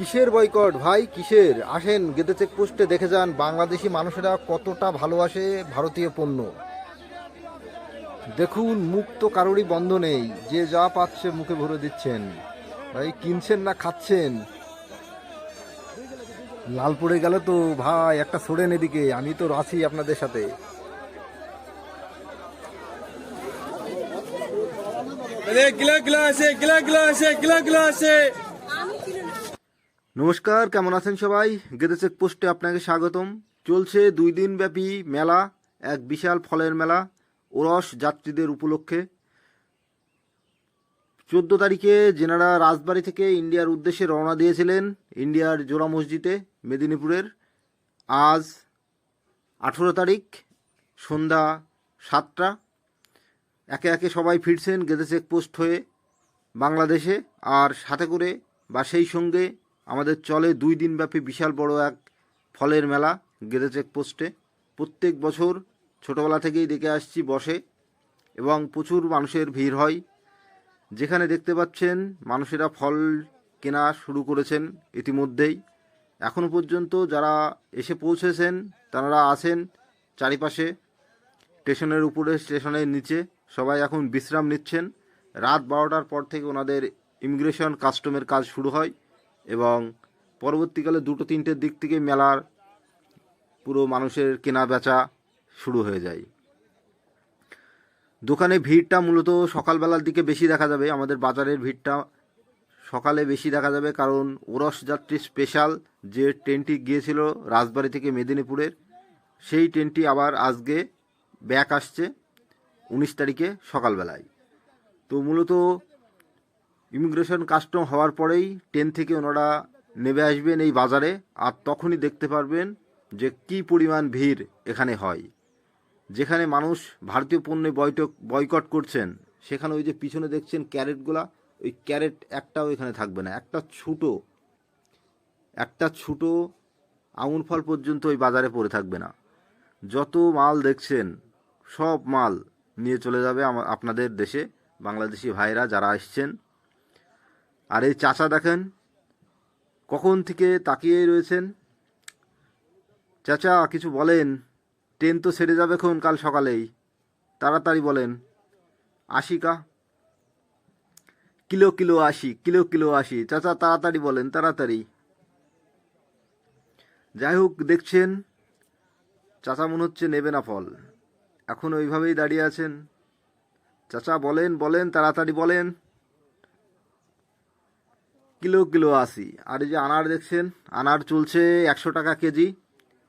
কিসের বয়কট? ভাই, কিসের? আসেন, গেদে চেকপোস্টে দেখে যান বাংলাদেশি মানুষেরা কতটা ভালোবাসে ভারতীয় পণ্য। দেখুন, মুখ তো কারোরই বন্ধ নেই। যে যা পাচ্ছে মুখে ভরে দিচ্ছেন। ভাই, কিনছেন না খাচ্ছেন? লাল পড়ে গেল তো, ভাই, একটা সরেন এদিকে। আমি তো আছি আপনাদের সাথে। গিলা গিলা আছে গিলা গিলা আছে গিলা গিলা আছে নমস্কার, কেমন আছেন সবাই? গেদে চেক পোস্টে আপনাকে স্বাগতম। চলছে দুই দিন ব্যাপী মেলা, এক বিশাল ফলের মেলা, ওরস যাত্রীদের উপলক্ষে। চোদ্দ তারিখে যেনারা রাজবাড়ি থেকে ইন্ডিয়ার উদ্দেশ্যে রওনা দিয়েছিলেন ইন্ডিয়ার জোড়া মসজিদে মেদিনীপুরের। আজ আঠেরো তারিখ, সন্ধ্যা সাতটা। একে একে সবাই ফিরছেন গেদে চেকপোস্ট হয়ে বাংলাদেশে, আর সাথে করে বা সেই সঙ্গে আমাদের চলে দুই দিনব্যাপী বিশাল বড় এক ফলের মেলা, গেদে চেকপোস্টে প্রত্যেক বছর ছোটোবেলা থেকেই দেখে আসছি বসে, এবং প্রচুর মানুষের ভিড় হয়। যেখানে দেখতে পাচ্ছেন, মানুষেরা ফল কেনা শুরু করেছেন ইতিমধ্যেই। এখনও পর্যন্ত যারা এসে পৌঁছেছেন, তারা আছেন চারিপাশে। স্টেশনের উপরে, স্টেশনের নিচে সবাই এখন বিশ্রাম নিচ্ছেন। রাত বারোটার পর থেকে ওনাদের ইমিগ্রেশন, কাস্টমের কাজ শুরু হয়। এবং পরবর্তীকালে দুটো তিনটের দিক থেকে মেলার পুরো মানুষের কেনা বেচা শুরু হয়ে যায়। দোকানে ভিড়টা মূলত সকালবেলার দিকে বেশি দেখা যাবে। আমাদের বাজারের ভিড়টা সকালে বেশি দেখা যাবে কারণ ওরস যাত্রী স্পেশাল যে ট্রেনটি গিয়েছিল রাজবাড়ি থেকে মেদিনীপুরের, সেই ট্রেনটি আবার আজকে ব্যাক আসছে উনিশ তারিখে সকালবেলায়। তো মূলত ইমিগ্রেশন কাস্টম হওয়ার পরেই ট্রেন থেকে ওনারা নেমে আসবেন এই বাজারে আর তখনই দেখতে পারবেন যে কি পরিমাণ ভিড় এখানে হয়। যেখানে মানুষ ভারতীয় পণ্যে বয়টক বয়কট করছেন, সেখানে ওই যে পিছনে দেখছেন ক্যারেটগুলা, ওই ক্যারেট একটাও এখানে থাকবে না, একটা ছোটো একটা ছোটো আঙুর ফল পর্যন্ত ওই বাজারে পড়ে থাকবে না। যত মাল দেখছেন, সব মাল নিয়ে চলে যাবে আপনাদের দেশে। বাংলাদেশি ভাইরা যারা আসছেন আর এই চাচা দেখেন, কখন থেকে তাকিয়ে রয়েছেন? চাচা, কিছু বলেন। ট্রেন তো সেরে যাবে এখন কাল সকালেই। তাড়াতাড়ি বলেন। আশিকা কিলো কিলো আশি কিলো কিলো আশি চাচা, তাড়াতাড়ি বলেন, তাড়াতাড়ি। যাই হোক, দেখছেন, চাচা মনে হচ্ছে নেবে না ফল। এখন ওইভাবেই দাঁড়িয়ে আছেন। চাচা, বলেন বলেন, তাড়াতাড়ি বলেন। কিলো কিলো আশি। আর এই যে আনার দেখছেন, আনার চলছে একশো টাকা কেজি,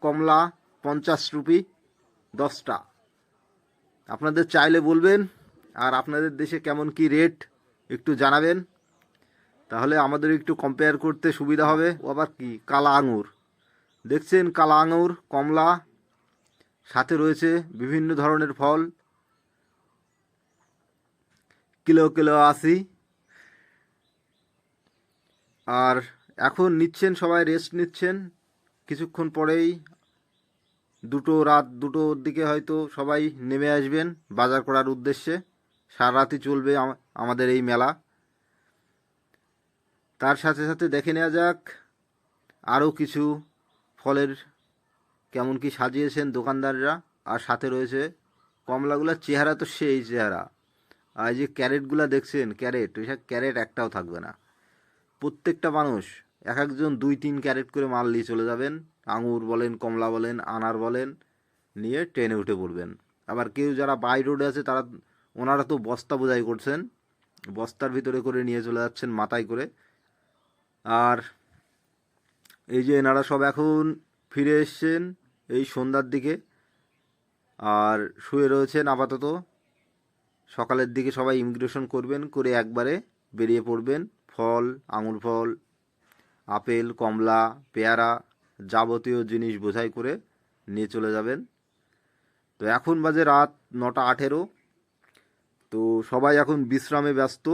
কমলা পঞ্চাশ রুপি, দশটা। আপনাদের চাইলে বলবেন, আর আপনাদের দেশে কেমন কি রেট একটু জানাবেন। তাহলে আমাদের একটু কম্পেয়ার করতে সুবিধা হবে। আবার কি? কালা আঙুর। দেখছেন কালা আঙুর, কমলা, সাথে রয়েছে বিভিন্ন ধরনের ফল। কিলো কিলো আশি আর এখন নিচ্ছেন, সবাই রেস্ট নিচ্ছেন। কিছুক্ষণ পরেই দুটো রাত, দুটোর দিকে হয়তো সবাই নেমে আসবেন বাজার করার উদ্দেশ্যে। সারা রাতই চলবে আমাদের এই মেলা। তার সাথে সাথে দেখে নেওয়া যাক আরও কিছু ফলের কেমন কি সাজিয়েছেন দোকানদাররা। আর সাথে রয়েছে কমলাগুলোর চেহারা তো সেই চেহারা। আর যে ক্যারেটগুলো দেখছেন, ক্যারেট, ওইসব ক্যারেট একটাও থাকবে না। প্রত্যেকটা মানুষ, এক একজন দুই তিন ক্যারেট করে মাল নিয়ে চলে যাবেন। আঙুর বলেন, কমলা বলেন, আনার বলেন, নিয়ে ট্রেনে উঠে পড়বেন। আবার কেউ যারা বাই রোডে আছে, তারা, ওনারা তো বস্তা বোঝাই করছেন। বস্তার ভিতরে করে নিয়ে চলে যাচ্ছেন, মাথায় করে। আর এই যে এনারা সব এখন ফিরে এসছেন, এই সন্ধ্যার দিকে। আর শুয়ে রয়েছেন আপাতত। সকালের দিকে সবাই ইমিগ্রেশন করবেন, করে একবারে বেরিয়ে পড়বেন। ফল, আঙুর ফল, আপেল, কমলা, পেয়ারা যাবতীয় জিনিস বোঝাই করে নিয়ে চলে যাবেন। তো এখন বাজে রাত নটা আঠেরো। তো সবাই এখন বিশ্রামে ব্যস্ত।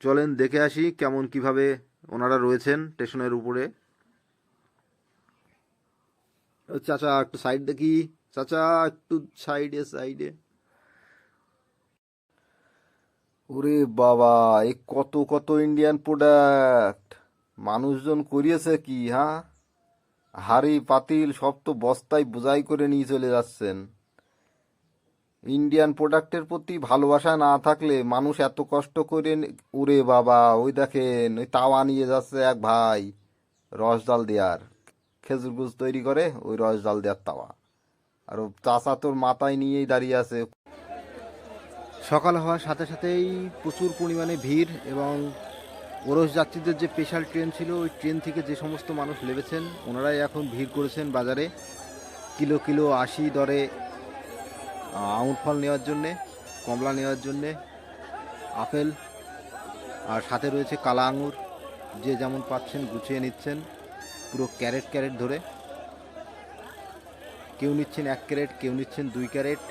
চলেন দেখে আসি কেমন কীভাবে ওনারা রয়েছেন স্টেশনের উপরে। চাচা, একটু সাইড দেখি। চাচা, একটু সাইডে সাইডে। ওরে বাবা, এ কত কত ইন্ডিয়ান প্রোডাক্ট মানুষজন করিয়েছে কি হ্যাঁ? হাড়ি, পাতিল, সব তো বস্তায় বোঝাই করে নিয়ে চলে যাচ্ছেন। ইন্ডিয়ান প্রোডাক্টের প্রতি ভালোবাসা না থাকলে মানুষ এত কষ্ট করে ওরে বাবা, ওই দেখেন, ওই তাওয়া নিয়ে যাচ্ছে এক ভাই, রস ডাল দেওয়ার। খেজুর গুজ তৈরি করে, ওই রস ডাল দেওয়ার তাওয়া। আর চাচা তোর মাথায় নিয়েই দাঁড়িয়ে আছে। সকাল হওয়ার সাথে সাথেই প্রচুর পরিমাণে ভিড় এবং ওরস যাত্রীদের যে স্পেশাল ট্রেন ছিল, ওই ট্রেন থেকে যে সমস্ত মানুষ নেমেছেন, ওনারাই এখন ভিড় করেছেন বাজারে। কিলো কিলো আশি দরে আঙুর ফল নেওয়ার জন্যে, কমলা নেওয়ার জন্যে, আপেল, আর সাথে রয়েছে কালা আঙুর। যে যেমন পাচ্ছেন গুছিয়ে নিচ্ছেন, পুরো ক্যারেট ক্যারেট ধরে। কেউ নিচ্ছেন এক ক্যারেট, কেউ নিচ্ছেন দুই ক্যারেট।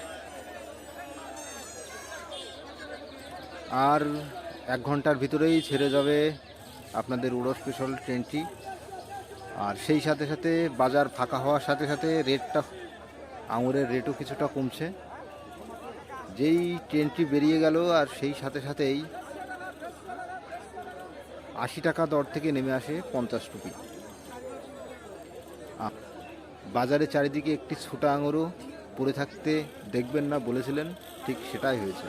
আর এক ঘণ্টার ভিতরেই ছেড়ে যাবে আপনাদের উড়ো স্পেশাল ট্রেনটি আর সেই সাথে সাথে বাজার ফাঁকা হওয়ার সাথে সাথে রেটটা আঙুরের রেটও কিছুটা কমছে। যেই ট্রেনটি বেরিয়ে গেল আর সেই সাথে সাথেই আশি টাকা দর থেকে নেমে আসে পঞ্চাশ টুপি। বাজারে চারিদিকে একটি ছোটা আঙুরও পড়ে থাকতে দেখবেন না বলেছিলেন, ঠিক সেটাই হয়েছে।